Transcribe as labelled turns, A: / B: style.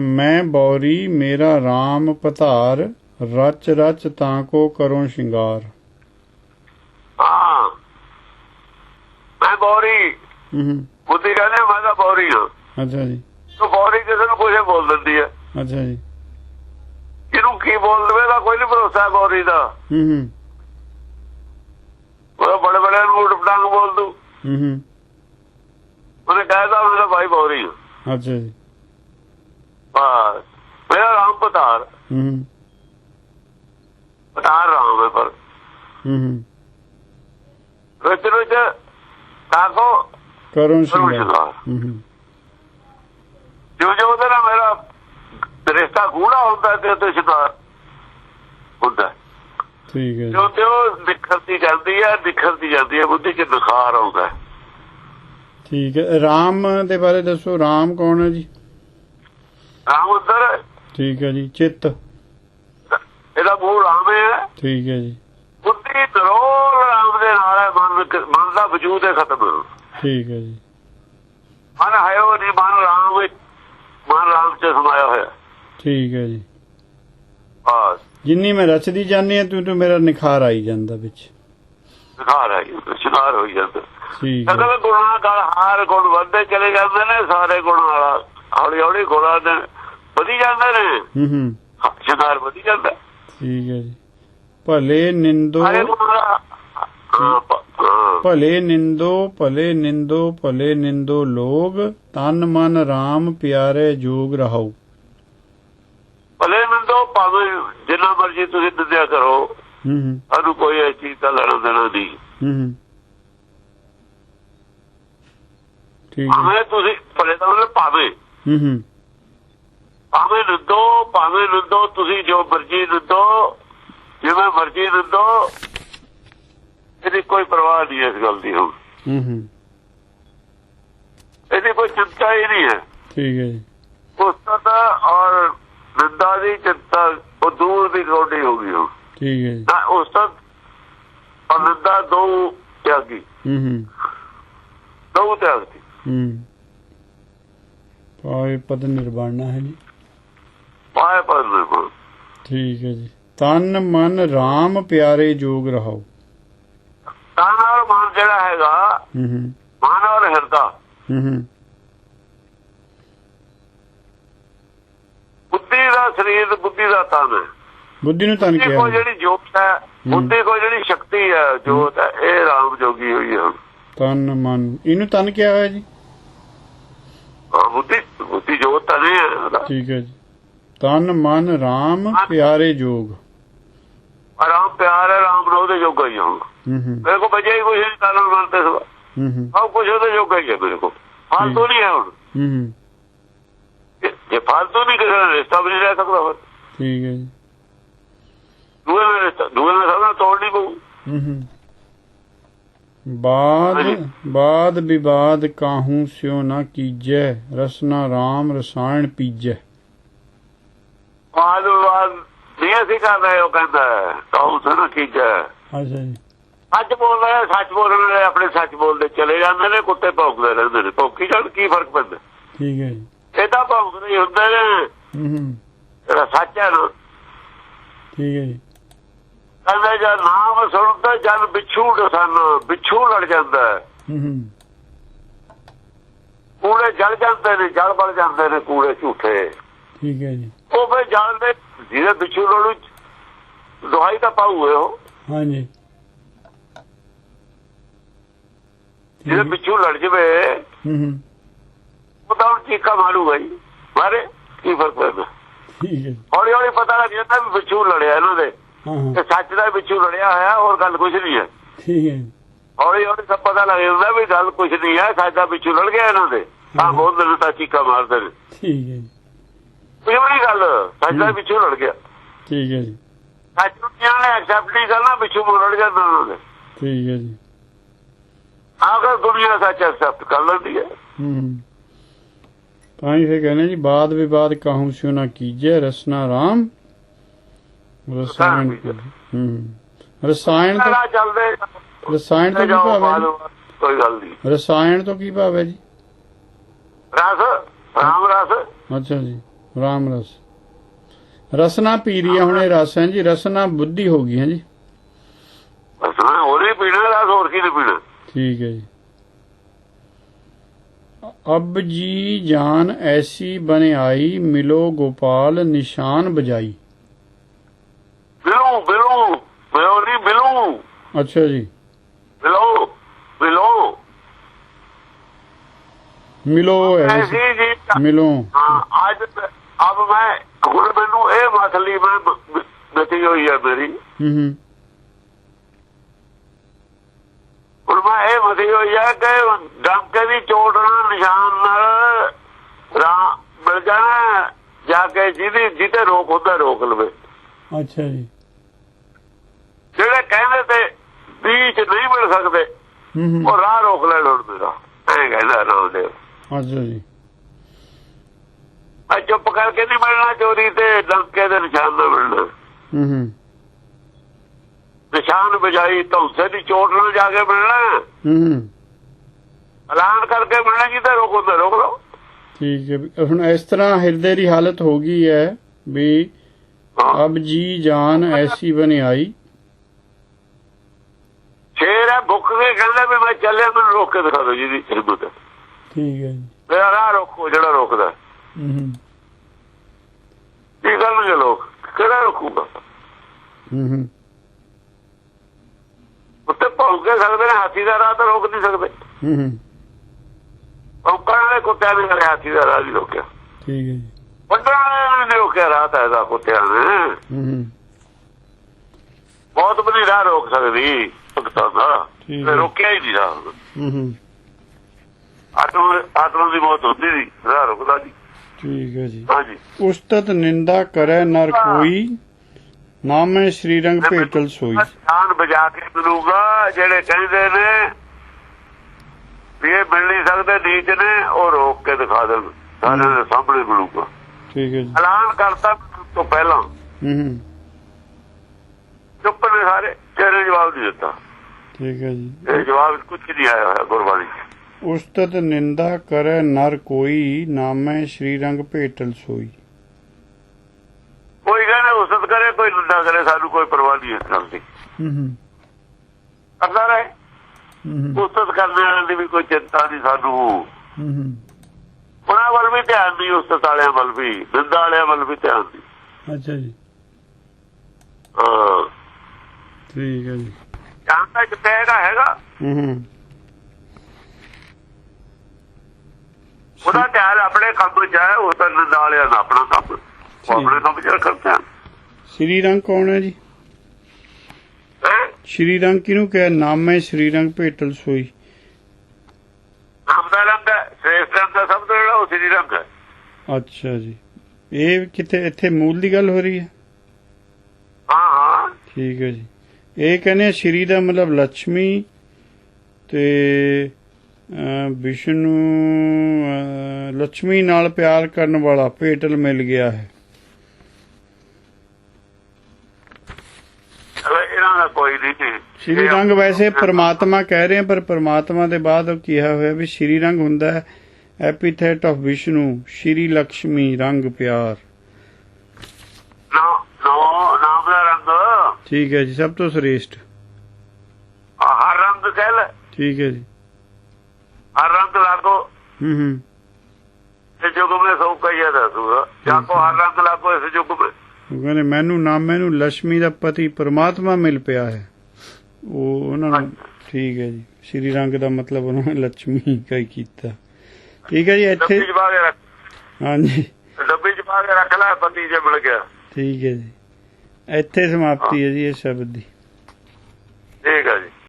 A: ਮੈਂ ਬੌਰੀ ਮੇਰਾ RAM ਪਧਾਰ ਰਚ ਰਚ ਤਾਂ ਕੋ ਕਰੋ ਸ਼ਿੰਗਾਰ।
B: ਹਾਂ। ਮੈਂ ਬੌਰੀ।
A: ਹੂੰ
B: ਬੁੱਧੀ ਕਹਿੰਦੇ ਮੈਂ ਤਾਂ ਬੌਰੀ ਹਾਂ।
A: ਅੱਛਾ ਜੀ।
B: ਤੂੰ ਬੌਰੀ ਕਿਸੇ ਨੂੰ ਕੁਝ ਬੋਲ ਦਿੰਦੀ ਹੈ
A: ਅੱਛਾ ਜੀ।
B: ਇਹਨੂੰ ਕੀ ਬੋਲ ਦੇਵੇ ਦਾ ਕੋਈ ਨਹੀਂ ਭਰੋਸਾ ਬੌਰੀ ਦਾ।
A: ਹੂੰ ਹੂੰ।
B: ਉਹ ਬੜੇ ਬੜੇ ਨੂੰ ਉਲਟ ਬੋਲ ਦੂ
A: ਹੂੰ ਹੂੰ।
B: ਉਹਨੇ ਕਹਿਦਾ ਤਾਂ ਭਾਈ ਬੌਰੀ ਹਾਂ।
A: ਅੱਛਾ ਜੀ।
B: ਬਸ ਮੇਰਾ ਰਾਮ ਪਤਾਰ।
A: ਹੂੰ ਹੂੰ।
B: ਪਤਾਰ ਰਾਮ ਹੈ ਪਰ।
A: ਹੂੰ ਹੂੰ।
B: ਵਿੱਚ ਵਿੱਚ ਤਾਕੋ
A: ਕਰੋ
B: ਕਰੋ
A: ਸ਼ਿੰਗਾਰ।
B: ਸ਼ਿੰਗਾਰ।
A: ਹੂੰ ਹੂੰ।
B: ਜੋ ਜੋ ਉਹਦੇ ਮੇਰਾ ਰਿਸ਼ਤਾ ਗੂੜਾ ਹੁੰਦਾ ਤੇ ਤੇ ਸ਼ਿਕਾਰ ਹੁੰਦਾ।
A: ਠੀਕ ਹੈ। ਜੀ
B: ਤੇ ਉਹ ਨਿਖਰਦੀ ਜਾਂਦੀ ਹੈ ਨਿਖਰਦੀ ਜਾਂਦੀ ਹੈ ਬੁੱਧੀ ਚ ਨਿਖਾਰ ਆਉਂਦਾ ਹੈ।
A: ਠੀਕ ਹੈ। RAM ਦੇ ਬਾਰੇ ਦੱਸੋ RAM ਕੌਣ ਹੈ ਜੀ?
B: ਰਾਮ ਅੰਦਰ
A: ਠੀਕ ਹੈ ਜੀ ਚਿੱਤ।
B: ਇਹਦਾ ਮੂਲ ਰਾਮ ਹੈ।
A: ਠੀਕ ਹੈ ਜੀ।
B: ਬੁੱਧੀ ਨਰੋਲ ਰਾਮ ਦੇ ਨਾਲ ਹੈ ਮਨ ਮਨ ਦਾ ਵਜੂਦ ਹੈ ਖਤਮ।
A: ਠੀਕ ਹੈ ਜੀ।
B: ਮਨ ਹੈ ਉਹ ਨਹੀਂ ਮਨ ਰਾਮ ਵਿੱਚ ਮਨ ਰਾਮ ਚ ਸਮਾਇਆ ਹੋਇਆ।
A: ਠੀਕ ਹੈ ਜੀ।
B: ਬਸ।
A: ਜਿੰਨੀ ਮੈਂ ਰਚਦੀ ਜਾਂਦੀ ਹਾਂ ਤੂੰ ਤੂੰ ਮੇਰਾ ਨਿਖਾਰ ਆਈ ਜਾਂਦਾ ਵਿੱਚ।
B: ਨਿਖਾਰ ਹੈ ਸ਼ਿਕਾਰ ਹੋ ਜਾਂਦਾ।
A: ਠੀਕ ਹੈ।
B: ਗੁਣਾ ਦਾ ਹਾਰ ਗੁਣ ਵੱਧਦੇ ਚਲੇ ਜਾਂਦੇ ਨੇ ਸਾਰੇ ਗੁਣ ਵਾਲਾ ਹੌਲੀ ਹੌਲੀ ਗੁਣਾਂ ਦੇ ਵਧੀ ਜਾਂਦੇ ਨੇ।
A: ਹੂੰ ਹੂੰ।
B: ਸ਼ਿਕਾਰ ਵਧੀ ਜਾਂਦਾ।
A: ਠੀਕ ਹੈ ਜੀ। ਭਲੇ ਨਿੰਦੋ। ਭਲੇ ਨਿੰਦੋ ਭਲੇ ਨਿੰਦੋ ਭਲੇ ਨਿੰਦੋ ਲੋਗ ਤਨ ਮਨ RAM ਪਿਆਰੇ ਜੋਗ ਰਹਾਉ।
B: ਭਲੇ ਮੰਦੋ ਭਾਵੇਂ ਜਿੰਨਾ ਮਰਜ਼ੀ ਤੁਸੀਂ ਨਿੰਦਿਆ ਕਰੋ।
A: ਹੂੰ ਹੂੰ।
B: ਸਾਨੂੰ ਕੋਈ ਇਸ ਚੀਜ਼ ਦਾ ਲੈਣਾ ਦੇਣਾ ਨਹੀਂ।
A: ਹੂੰ ਹੂੰ। ਠੀਕ ਹੈ।
B: ਤੁਸੀਂ ਭਲੇ ਦਾ ਭਾਵੇਂ
A: ਹੂੰ ਹੂੰ।
B: ਭਾਵੇਂ ਨਿੰਦੋ ਭਾਵੇਂ ਨਿੰਦੋ ਤੁਸੀਂ ਜੋ ਮਰਜ਼ੀ ਨਿੰਦੋ ਜਿਵੇਂ ਮਰਜ਼ੀ ਨਿੰਦੋ ਇਹਦੀ ਕੋਈ ਪਰਵਾਹ ਨਹੀਂ ਇਸ ਗੱਲ ਦੀ ਹੁਣ।
A: ਹੂੰ ਹੂੰ।
B: ਇਹਦੀ ਕੋਈ ਚਿੰਤਾ ਹੀ ਨਹੀਂ ਹੈ।
A: ਠੀਕ ਹੈ ਜੀ।
B: ਉਸਤਤ ਔਰ ਨਿੰਦਾ ਦੀ ਚਿੰਤਾ ਉਹ ਦੂਰ ਦੀ ਕੋਟੀ ਹੋ ਗਈ ਹੁਣ।
A: ਠੀਕ ਹੈ ਜੀ।
B: ਨਾ ਉਸਤਤ ਔਰ ਨਿੰਦਾ ਦੋ ਤਿਆਗੀ।
A: ਹੂੰ ਹੂੰ।
B: ਦੋ ਤਿਆਗਤੀ
A: ਹੂੰ। ਪਾਏ ਪਦ ਨਿਰਵਾਣਾ ਹੈ ਜੀ।
B: ਪਾਏ ਪਰ ਨਿਰਮਾਣ
A: ਠੀਕ ਹੈ ਜੀ। ਤਨ ਮਨ RAM ਪਿਆਰੇ ਜੋਗ ਰਹਾਉ
B: ਤਨ ਔਰ ਮਨ ਜਿਹੜਾ ਹੈਗਾ
A: ਹੂੰ ਹੂੰ।
B: ਮਨ ਔਰ ਹਿਰਦਾ।
A: ਹੂੰ ਹੂੰ।
B: ਬੁੱਧੀ ਦਾ ਸਰੀਰ ਬੁੱਧੀ ਦਾ ਤਨ ਹੈ।
A: ਬੁੱਧੀ ਨੂੰ ਤਨ ਕਿਹਾ।
B: ਜਿਹੜੀ ਜੋਤ ਹੈ ਬੁੱਧੀ ਕੋ ਜਿਹੜੀ ਸ਼ਕਤੀ ਹੈ ਜੋਤ ਹੈ ਇਹ ਰਾਮ ਜੋਗੀ ਹੋਈ ਹੈ।
A: ਤਨ ਮਨ। ਇਹਨੂੰ ਤਨ ਕਿਹਾ ਹੋਇਆ ਜੀ।
B: ਬੁੱਧੀ ਬੁੱਧੀ ਜੋਤ ਤਾਂ ਨਹੀਂ।
A: ਠੀਕ ਹੈ ਜੀ। ਤਨ ਮਨ RAM ਪਿਆਰੇ ਜੋਗ।
B: ਰਾਮ ਪਿਆਰ ਹੈ ਰਾਮ ਨੂੰ ਉਹਦੇ ਜੋਗਾ ਹੀ ਹਾਂ ਮੇਰੇ ਕੋ ਬਚੇ ਹੀ ਕੁਝ ਨਹੀਂ ਸਭ
A: ਹੂੰ ਹੂੰ।
B: ਸਭ ਕੁਝ ਉਹਦੇ ਜੋਗਾ ਹੀ ਹੈ ਮੇਰੇ ਕੋ ਫਾਲਤੂ ਨਹੀਂ ਹੈ ਹੁਣ।
A: ਹੂੰ ਹੂੰ।
B: ਜੇ- ਫਾਲਤੂ ਨਹੀਂ ਕਿਸੇ ਨਾਲ ਰਿਸ਼ਤਾ ਵੀ ਨਹੀਂ ਰਹਿ ਸਕਦਾ ਫਿਰ।
A: ਠੀਕ ਹੈ ਜੀ।
B: ਦੂਏ ਨਾਲ ਦੂਏ ਨਾਲ ਸਭ ਤੋੜਨੀ ਪਊ।
A: ਹੂੰ ਹੂੰ। ਬਾਦ ਬਾਦ ਵਿਵਾਦ ਕਾਹੂ ਸਿਓ ਨਾ ਕੀਜੈ ਰਸਨਾ RAM ਰਸਾਇਣ ਪੀਜੈ।
B: ਬਾਦ ਬਾਦ ਨਹੀਂ ਅਸੀਂ ਕਰ ਰਹੇ ਉਹ ਕਹਿੰਦਾ ਤਾਉ ਸਨ ਕੀਜੈ।
A: ਅੱਛਾ ਜੀ।
B: ਸੱਚ ਬੋਲ ਰਹੇ ਸੱਚ ਬੋਲਣ ਵਾਲੇ ਆਪਣੇ ਸੱਚ ਬੋਲਦੇ ਚਲੇ ਜਾਂਦੇ ਨੇ ਕੁੱਤੇ ਭੌਂਕਦੇ ਰਹਿੰਦੇ ਨੇ। ਭੌਂਕੀ ਜਾਣ ਕੀ ਫ਼ਰਕ ਪੈਂਦਾ?
A: ਠੀਕ ਹੈ ਜੀ।
B: ਇਹ ਤਾਂ ਭੌਂਕਦੇ ਹੀ ਹੁੰਦੇ ਨੇ।
A: ਹੂੰ ਹੂੰ।
B: ਸੱਚ ਹੈ ਨਾ।
A: ਠੀਕ ਹੈ ਜੀ।
B: ਕਹਿੰਦੇ ਜਦ ਨਾਮ ਸੁਣਦਾ ਜਦ ਵਿਛੂ ਡਸਨ ਵਿਛੂ ਲੜ ਜਾਂਦਾ ਹੈ।
A: ਹੂੰ ਹੂੰ।
B: ਕੂੜੇ ਜਲ ਜਾਂਦੇ ਨੇ ਜਲ ਬਲ ਜਾਂਦੇ ਨੇ ਕੂੜੇ ਝੂਠੇ।
A: ਠੀਕ ਹੈ ਜੀ।
B: ਉਹ ਫਿਰ ਜਲ ਦੇ ਜਿਹਦੇ ਵਿਛੂ ਲੜੂ ਦੁਹਾਈ ਤਾਂ ਪਾਉਏ ਉਹ।
A: ਹਾਂਜੀ।
B: ਜਿਹਦੇ ਵਿਛੂ ਲੜ ਜਵੇ
A: ਹੂੰ ਹੂੰ।
B: ਉਹ ਤਾਂ ਹੁਣ ਚੀਕਾ ਮਾਰੂਗਾ ਜੀ। ਮਾਰੇ ਕੀ ਫ਼ਰਕ ਪੈਂਦਾ।
A: ਠੀਕ ਹੈ ਜੀ।
B: ਹੌਲੀ ਹੌਲੀ ਪਤਾ ਲੱਗ ਜਾਂਦਾ ਵੀ ਵਿਛੂ ਲੜਿਆ ਇਹਨਾਂ ਦੇ।
A: ਹਾਂ ਹਾਂ
B: ਤੇ ਸੱਚ ਦਾ ਵਿਛੂ ਲੜਿਆ ਹੋਇਆ ਹੋਰ ਗੱਲ ਕੁਝ ਨਹੀਂ ਹੈ।
A: ਠੀਕ ਹੈ।
B: ਹੌਲੀ ਹੌਲੀ ਸਭ ਪਤਾ ਲੱਗ ਜਾਂਦਾ ਵੀ ਗੱਲ ਕੁਝ ਨਹੀਂ ਹੈ ਸੱਚ ਦਾ ਵਿਛੂ ਲੜ ਗਿਆ ਇਹਨਾਂ ਦੇ। ਤਾਂ ਬੋਲਦੇ ਨੇ ਤਾਂ ਚੀਕਾ ਮਾਰਦੇ ਨੇ
A: ਠੀਕ ਹੈ ਜੀ।
B: ਕੋਈ ਵੀ ਗੱਲ ਸੱਚ ਦਾ ਵਿਛੂ ਲੜ ਗਿਆ।
A: ਠੀਕ ਹੈ ਜੀ।
B: ਸੱਚ ਨੂੰ ਕਿਹਾ ਨੇ ਐਕਸੈਪਟ ਨਹੀਂ ਕਰਨਾ ਵਿਛੂ ਲੜ ਗਿਆ ਉਹਨਾਂ ਦੇ।
A: ਠੀਕ ਹੈ ਜੀ।
B: ਆਖਰ ਦੁਨੀਆ ਸੱਚ ਐਕਸੈਪਟ ਕਰ ਲੈਂਦੀ ਹੈ।
A: ਹੂੰ। ਤਾਂ ਹੀ ਫਿਰ ਕਹਿੰਦੇ ਜੀ ਬਾਦ ਵਿਵਾਦ ਕਾਹੂ ਸਿਓ ਨਾ ਕੀਜੈ ਰਸਨਾ RAM ਰਸਾਇਣ। ਹੂੰ। ਰਸਾਇਣ ਤੋਂ
B: ਚੱਲਦੇ
A: ਰਸਾਇਣ ਤੋਂ ਕੀ ਭਾਵ ਹੈ?
B: ਕੋਈ ਗੱਲ ਨਹੀਂ।
A: ਰਸਾਇਣ ਤੋਂ ਕੀ ਭਾਵ ਹੈ ਜੀ?
B: ਰਸ ਰਾਮ ਰਸ।
A: ਅੱਛਾ ਜੀ ਰਾਮ ਰਸ। ਰਸਨਾ ਪੀਰੀ ਹੈ ਹੁਣ ਰਸ ਹੈ ਜੀ। ਰਸਨਾ ਬੁੱਧੀ ਹੋ ਗਈ ਹੈ ਜੀ।
B: ਰਸਨਾ ਉਹਨੇ ਪੀਣਾ ਰਸ ਹੋਰ ਕੀ ਨੇ ਪੀਣਾ?
A: ਠੀਕ ਹੈ ਜੀ। ਅਬ ਜੀ ਜਾਨ ਐਸੀ ਬਨ ਆਈ ਮਿਲੋ ਗੋਪਾਲ ਨਿਸ਼ਾਨ ਬਜਾਈ।
B: ਬਿਲੂ ਬਿਲੂ ਬਿਲੂ ਨਹੀਂ ਬਿਲੂ।
A: ਅੱਛਾ ਜੀ।
B: ਬਿਲੂ ਬਿਲੂ।
A: ਮਿਲੋ ਹੈ ਜੀ। ਮਿਲੋ।
B: ਹਾਂ ਅੱਜ ਅਬ ਮੈਂ ਹੁਣ ਮੈਨੂੰ ਇਹ ਮਸਲੀ ਮੈਂ ਨਤੀ ਹੋਈ ਹੈ ਮੇਰੀ।
A: ਹੂੰ ਹੂੰ।
B: ਹੁਣ ਮੈਂ ਇਹ ਮਸੀ ਹੋਈ ਹੈ ਕਿ ਡੰਕੇ ਦੀ ਚੋਟ ਨਾਲ ਨਿਸ਼ਾਨ ਨਾਲ ਰਾ ਮਿਲ ਜਾਣਾ ਜਾ ਕੇ ਜਿਹਦੀ ਜਿੱਤੇ ਰੋਕ ਹੁੰਦਾ ਰੋਕ ਲਵੇ।
A: ਅੱਛਾ ਜੀ।
B: ਜਿਹੜੇ ਕਹਿੰਦੇ ਤੇ ਬੀਚ ਨਹੀਂ ਮਿਲ ਸਕਦੇ ਉਹ ਰਾਹ ਰੋਕ ਲੈਣ ਹੁਣ ਮੇਰਾ। ਐਂ ਕਹਿੰਦਾ ਰਾਮਦੇਵ।
A: ਅੱਛਾ ਜੀ।
B: ਆ ਚੁੱਪ ਕਰਕੇ ਨਹੀਂ ਮਿਲਣਾ ਚੋਰੀ ਤੇ ਡੰਕੇ ਦੇ ਨਿਸ਼ਾਨ ਨਾਲ ਮਿਲਣਾ।
A: ਹੂੰ ਹੂੰ।
B: ਨਿਸ਼ਾਨ ਵਜਾਈ ਧੌਂਸੇ ਦੀ ਚੋਟ ਨਾਲ ਜਾ ਕੇ ਮਿਲਣਾ।
A: ਹੂੰ
B: ਐਲਾਨ ਕਰਕੇ ਮਿਲਣਾ ਜਿੱਤੇ ਰੋਕੋ ਤੇ ਰੋਕ ਲਓ।
A: ਠੀਕ ਹੈ। ਹੁਣ ਇਸ ਤਰ੍ਹਾਂ ਹਿਰਦੇ ਦੀ ਹਾਲਤ ਹੋ ਗਈ ਹੈ ਵੀ। ਅਬ ਜੀ ਜਾਨ ਐਸੀ ਬਨ ਆਈ
B: ਸ਼ੇਰ ਹੈ ਭੁੱਖ ਕੇ ਕਹਿੰਦਾ ਵੀ ਮੈਂ ਚੱਲਿਆ ਮੈਨੂੰ ਰੋਕ ਕੇ ਦਿਖਾ ਦਿਓ ਜਿਹਦੀ ਹਿੰਮਤ ਹੈ
A: ਠੀਕ ਹੈ ਜੀ।
B: ਮੇਰਾ ਰਾਹ ਰੋਕੋ ਜਿਹੜਾ ਰੋਕਦਾ।
A: ਹੂੰ ਹੂੰ।
B: ਕੀ ਕਰਨਗੇ ਲੋਕ ਕਿਹੜਾ ਰੋਕੂਗਾ?
A: ਹੂੰ ਹੂੰ।
B: ਉੱਤੇ ਭੌਂਕ ਕੇ ਸਕਦੇ ਨੇ ਹਾਥੀ ਦਾ ਰਾਹ ਤਾਂ ਰੋਕ ਨਹੀਂ ਸਕਦੇ।
A: ਹੂੰ ਹੂੰ।
B: ਭੌਂਕਣ ਵਾਲੇ ਕੁੱਤਿਆਂ ਨੇ ਕਰੇ ਹਾਥੀ ਦਾ ਰਾਹ ਨਹੀਂ ਰੋਕਿਆ।
A: ਠੀਕ ਹੈ ਜੀ।
B: ਵਾਲੇ ਨੇ ਰੋਕਿਆ ਰਾਹ ਤਾਂ ਇਹਦਾ ਕੁੱਤਿਆਂ ਨੇ। ਬਹੁਤ ਬੜੀ ਰਾਹ ਰੋਕ ਸਕਦੀ ਭਗਤਾਂ ਦਾ। ਤੇ। ਰੋਕਿਆ ਹੀ ਨਹੀਂ ਰਾਹ ਆਤਮ ਆਤਮ ਦੀ ਮੌਤ ਹੁੰਦੀ ਨਹੀਂ ਰਾਹ ਰੁਕਦਾ ਨਹੀਂ
A: ਠੀਕ ਹੈ ਜੀ।
B: ਹਾਂਜੀ।
A: ਉਸਤਤ ਨਿੰਦਾ ਕਰੈ ਨਰ ਕੋਈ ਨਾਮੈ ਸ਼੍ਰੀ ਰੰਗ ਭੇਟਲ ਸੋਈ।
B: ਧਿਆਨ ਬਜਾ ਕੇ ਮਿਲੂਗਾ ਜਿਹੜੇ ਕਹਿੰਦੇ ਨੇ ਵੀ ਇਹ ਮਿਲ ਨਹੀਂ ਸਕਦੇ ਨੀਚ ਨੇ ਉਹ ਰੋਕ ਕੇ ਦਿਖਾ ਦੇਣ। ਸਾਰਿਆਂ ਦੇ ਸਾਹਮਣੇ ਮਿਲੂਗਾ।
A: ਠੀਕ ਹੈ ਜੀ।
B: ਐਲਾਨ ਕਰਤਾ ਤੋਂ ਪਹਿਲਾਂ।
A: ਹੂੰ ਹੂੰ।
B: ਚੁੱਪ ਨੇ ਸਾਰੇ ਤੇਰੇ ਜਵਾਬ ਨਹੀਂ ਦਿੱਤਾ।
A: ਠੀਕ ਹੈ ਜੀ।
B: ਇਹ ਜਵਾਬ ਕੁਝ ਨਹੀਂ ਆਇਆ ਹੋਇਆ ਗੁਰਬਾਣੀ
A: ਉਸਤਤ ਨਿੰਦਾ ਕਰੈ ਨਰ ਕੋਈ ਨਾਮੈ ਸ਼੍ਰੀ ਰੰਗ ਭੇਟਲ ਸੋਈ।
B: ਕੋਈ ਕਹਿੰਦਾ ਉਸਤ ਕਰੇ ਕੋਈ ਨਿੰਦਾ ਕਰੇ ਸਾਨੂੰ ਕੋਈ ਪਰਵਾਹ ਨਹੀਂ ਇਸ ਗੱਲ ਦੀ।
A: ਹੂੰ ਹੂੰ।
B: ਕਰਦਾ ਰਹੇ।
A: ਹੂੰ ਹੂੰ।
B: ਉਸਤ ਕਰਨ ਦੀ ਵੀ ਕੋਈ ਚਿੰਤਾ ਨਹੀਂ ਸਾਨੂੰ।
A: ਹੂੰ ਹੂੰ।
B: ਉਹਨਾਂ ਵੱਲ ਵੀ ਧਿਆਨ ਨਹੀਂ ਉਸਤ ਵਾਲਿਆਂ ਵੱਲ ਵੀ ਨਿੰਦਾ ਵਾਲਿਆਂ ਵੱਲ ਵੀ ਧਿਆਨ ਨਹੀਂ
A: ਅੱਛਾ ਜੀ।
B: ਹਾਂ।
A: ਠੀਕ ਹੈ ਜੀ।
B: ਜਾਣਦਾ ਕਿੱਥੇ ਹੈਗਾ ਹੈਗਾ।
A: ਹੂੰ ਹੂੰ।
B: ਉਹਦਾ ਧਿਆਨ ਆਪਣੇ ਕੰਮ 'ਚ ਹੈ ਉਹ ਤਾਂ ਨਿੰਦਾ ਵਾਲਿਆਂ ਦਾ ਆਪਣਾ ਕੰਮ ਆਪਣੇ ਕੰਮ 'ਚ ਰੱਖਦਾ
A: ਸ਼੍ਰੀ ਰੰਗ ਕੌਣ ਹੈ ਜੀ?
B: ਹੈ?
A: ਸ਼੍ਰੀ ਰੰਗ ਕਿਹਨੂੰ ਕਿਹਾ? ਨਾਮੈ ਸ਼੍ਰੀ ਰੰਗ ਭੇਟਲ ਸੋਈ
B: ਨਾਮ ਦਾ ਰੰਗ ਹੈ ਸ੍ਰੇਸ਼ਟ ਰੰਗ ਦਾ ਆਖਰੀ ਰੰਗ ਹੈ।
A: ਅੱਛਾ ਜੀ। ਇਹ ਕਿਤੇ ਇੱਥੇ ਮੂਲ ਦੀ ਗੱਲ ਹੋ ਰਹੀ ਹੈ?
B: ਹਾਂ ਹਾਂ।
A: ਠੀਕ ਹੈ ਜੀ। ਇਹ ਕਹਿੰਦੇ ਆ ਸ਼੍ਰੀ ਦਾ ਮਤਲਬ ਲక్ష్ਮੀ ਤੇ ਵਿਸ਼ਨੂੰ ਲక్ష్ਮੀ ਨਾਲ ਪਿਆਰ ਕਰਨ ਵਾਲਾ ਪੇਟਲ ਮਿਲ ਗਿਆ ਹੈ। ਸ਼੍ਰੀ ਰੰਗ ਵੈਸੇ ਪ੍ਰਮਾਤਮਾ ਕਹਿ ਰਹੇ ਪਰ ਪ੍ਰਮਾਤਮਾ ਦੇ ਬਾਅਦ ਉਹ ਕਿਹਾ ਹੋਇਆ ਵੀ ਸ਼੍ਰੀ ਰੰਗ ਹੁੰਦਾ ਹੈ। epithet of Vishnu, Shri Lakshmi, ਰੰਗ ਪਿਆਰ
B: ਨਾ ਨਾ ਨਾਮ ਦਾ ਰੰਗ
A: ਠੀਕ ਹੈ ਜੀ ਸਭ ਤੋਂ ਸ੍ਰੇਸ਼ਟ
B: ਹਰ ਰੰਗ ਕਹਿ ਲੈ
A: ਠੀਕ ਹੈ ਜੀ
B: ਹਰ ਰੰਗ ਲਾਗੋ
A: ਹੂੰ ਹੂੰ
B: ਇਸ ਜੁਗ ਮੇ ਸਭ ਕਈਆ ਦੱਸੂਗਾ ਜਾਂ ਕੋ ਹਰ ਰੰਗ ਲਾਗੋ ਇਸ ਜੁਗ ਮੇ
A: ਉਹ ਕਹਿੰਦੇ ਮੈਨੂੰ ਨਾਮ ਮੈਨੂੰ ਲక్ష్ਮੀ ਦਾ ਪਤੀ ਪ੍ਰਮਾਤਮਾ ਮਿਲ ਪਿਆ ਹੈ ਉਹ ਉਹਨਾਂ ਨੂੰ ਠੀਕ ਹੈ ਜੀ ਸ਼੍ਰੀ ਰੰਗ ਦਾ ਮਤਲਬ ਉਹਨਾਂ ਨੇ ਲక్ష్ਮੀ ਕਹੀ ਕੀਤਾ ਠੀਕ ਹੈ ਜੀ ਇੱਥੇ
B: ਡੱਬੀ ਚ ਪਾ ਕੇ ਰੱਖ
A: ਹਾਂਜੀ।
B: ਡੱਬੀ ਚ ਪਾ ਕੇ ਰੱਖ ਲੈ ਪਤੀ ਜੇ ਮਿਲ ਗਿਆ।
A: ਠੀਕ ਹੈ ਜੀ। ਇੱਥੇ ਸਮਾਪਤੀ ਹੈ ਜੀ ਇਹ ਸ਼ਬਦ ਦੀ।
B: ਠੀਕ ਹੈ ਜੀ।